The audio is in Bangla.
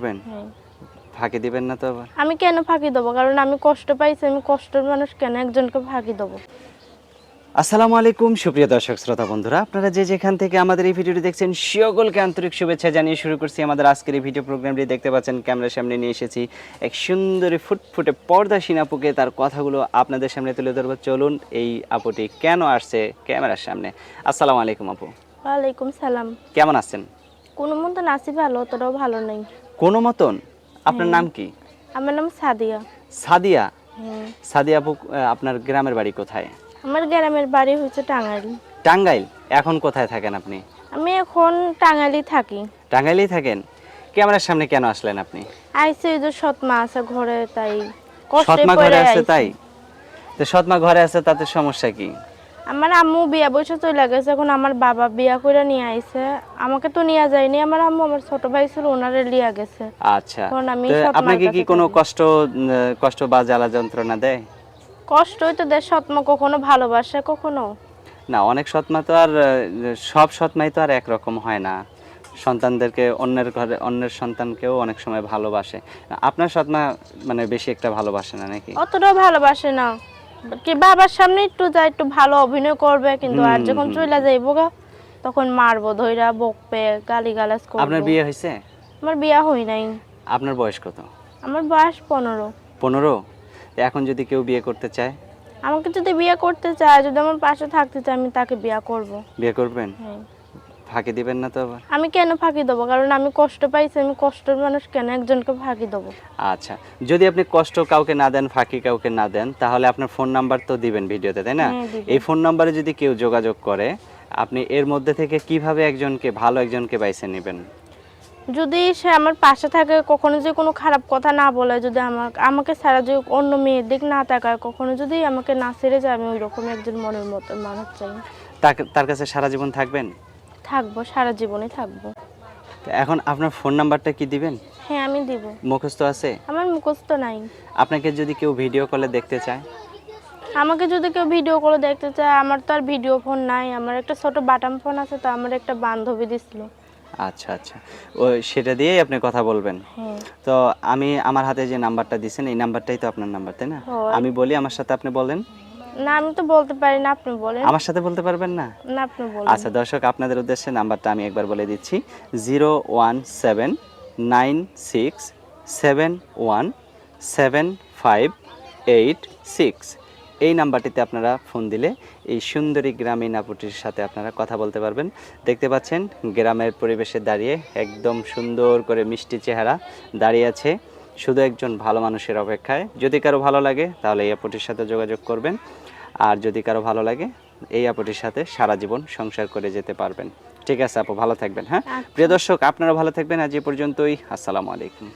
করবেন হ্যাঁ। ফাঁকি দিবেন না তো আবার? আমি কেন ফাঁকি দেবো? কারণ আমি কষ্ট পাইছি আমি কষ্টের মানুষ কেন একজনকে ফাঁকি দেবো? আসসালামু আলাইকুম সুপ্রিয় দর্শক শ্রোতা বন্ধুরা। আপনারা যে যেখান থেকে আমাদের এই ভিডিওটি দেখছেন সকলকে আন্তরিক শুভেচ্ছা জানিয়ে শুরু করছি আমাদের আজকের এই ভিডিও প্রোগ্রামটি। দেখতে পাচ্ছেন ক্যামেরার সামনে নিয়ে এসেছি এক সুন্দরী ফুটফুটে পর্দাসীন আপুকে। তার কথাগুলো আপনাদের সামনে তুলে ধরবো। চলুন এই আপুটি কেন আসছে ক্যামেরার সামনে? আসসালামু আলাইকুম আপু। ওয়ালাইকুম সালাম। কেমন আছেন? কোনো মতন নাচি ভালো অতটাও ভালো নেই। কোনো মতন? আপনার নাম কি? আমার নাম সাদিয়া। সাদিয়া? সাদিয়া আপু আপনার গ্রামের বাড়ি কোথায়? আমার গ্রামের বাড়ি হচ্ছে টাঙ্গাইল। টাঙ্গাইল? এখন কোথায় থাকেন আপনি? আমি এখন টাঙ্গাইলই থাকি। টাঙ্গাইলেই থাকেন? ক্যামেরার সামনে কেন আসলেন আপনি? আইসে এই যে সৎমা আছে ঘরে তাই সৎমা ঘরে আছে তাই? তো সৎমা ঘরে আছে তাতে সমস্যা কি? আমার আম্মু বিয়া বসে চলে গেছে এখন আমার বাবা বিয়া করে নিয়ে আইছে। আমাকে তো নিয়ে যায়নি আমার আম্মু আমার ছোট ভাই ছিল ওনারে লিয়া গেছে। আচ্ছা এখন আমি আপনাকে কি কোনো কষ্ট কষ্ট বা জ্বালা যন্ত্রণা দেয়? কষ্টই তো দেয় সৎমা কখনো ভালোবাসে কখনো। না অনেক সৎমা তো আর সব সৎমাই তো আর একরকম হয় না। সন্তানদেরকে অন্যের ঘরে অন্যের সন্তানকেও অনেক সময় ভালোবাসে। আপনার সৎমা মানে বেশি একটা ভালোবাসে না নাকি? অতটাও ভালোবাসে না। কি বাবার সামনে একটু যা একটু ভালো অভিনয় করবে কিন্তু আর যখন চলে যাইবো গা তখন মারবো ধইরা বকবে গালি গালাজ করব। আপনার বিয়ে হয়েছে? আমার বিয়া হই নাই। আপনার বয়স কত? আমার বয়স পনেরো। পনেরো? এখন যদি কেউ বিয়ে করতে চায়? আমাকে যদি বিয়ে করতে চায় যদি আমার পাশে থাকতে চায় আমি তাকে বিয়ে করব। বিয়ে করবেন? হ্যাঁ। ফাঁকি দিবেন না তো আবার? আমি কেন ফাঁকি দেবো? কারণ আমি কষ্ট পাইছি আমি কষ্টের মানুষ কেন একজনকে ফাঁকি দেবো? আচ্ছা যদি আপনি কষ্ট কাউকে না দেন ফাঁকি কাউকে না দেন তাহলে আপনার ফোন নাম্বার তো দিবেন ভিডিওতে তাই না? হ্যাঁ, এই ফোন নাম্বারে যদি কেউ যোগাযোগ করে আপনি এর মধ্যে থেকে কীভাবে একজনকে ভালো একজনকে বাইছে নেবেন? যদি সে আমার পাশে থাকে কখনো যে কোনো খারাপ কথা না বলে যদি আমাকে আমাকে ছাড়া যদি অন্য মেয়ের দিক না তাকায় কখনো যদি আমাকে না ছেড়ে যায় আমি ওই রকম একজন মনের মতো মানুষ চাই। তার কাছে সারা জীবন থাকবেন? থাকব সারা জীবনে থাকব। তো এখন আপনার ফোন নাম্বারটা কি দিবেন? হ্যাঁ আমি দিব। মুখস্থ আছে? আমার মুখস্থ নাই। আপনাকে যদি কেউ ভিডিও কলে দেখতে চায়? আমাকে যদি কেউ ভিডিও কলে দেখতে চায় আমার তো আর ভিডিও ফোন নাই। আমার একটা ছোট বাটাম ফোন আছে তো আমার একটা বান্ধবী দিছিল। আচ্ছা আচ্ছা। ওই সেটা দিয়েই আপনি কথা বলবেন। হ্যাঁ। তো আমি আমার হাতে যে নাম্বারটা দিয়েছেন এই নাম্বারটাই তো আপনার নাম্বার তাই না? আমি বলি আমার সাথে আপনি বলেন। না আমি তো বলতে পারি না আপনি বলেন। আমার সাথে বলতে পারবেন না? না আপনি বলেন। আচ্ছা দর্শক আপনাদের উদ্দেশ্যে নাম্বারটা আমি একবার বলে দিচ্ছি। Zero one seven nine six seven one seven five eight six. এই নাম্বারটিতে আপনারা ফোন দিলে এই সুন্দরী গ্রামীণ আপুটির সাথে আপনারা কথা বলতে পারবেন। দেখতে পাচ্ছেন গ্রামের পরিবেশে দাঁড়িয়ে একদম সুন্দর করে মিষ্টি চেহারা দাঁড়িয়ে আছে। শুধু একজন ভালো মানুষের অপেক্ষায়। যদি কারও ভালো লাগে তাহলে এই আপুটির সাথে যোগাযোগ করবেন। আর যদি কারও ভালো লাগে এই আপুটির সাথে সারা জীবন সংসার করে যেতে পারবেন। ঠিক আছে আপু ভালো থাকবেন হ্যাঁ? প্রিয় দর্শক আপনারা ভালো থাকবেন আজ এ পর্যন্তই। আসসালামু আলাইকুম।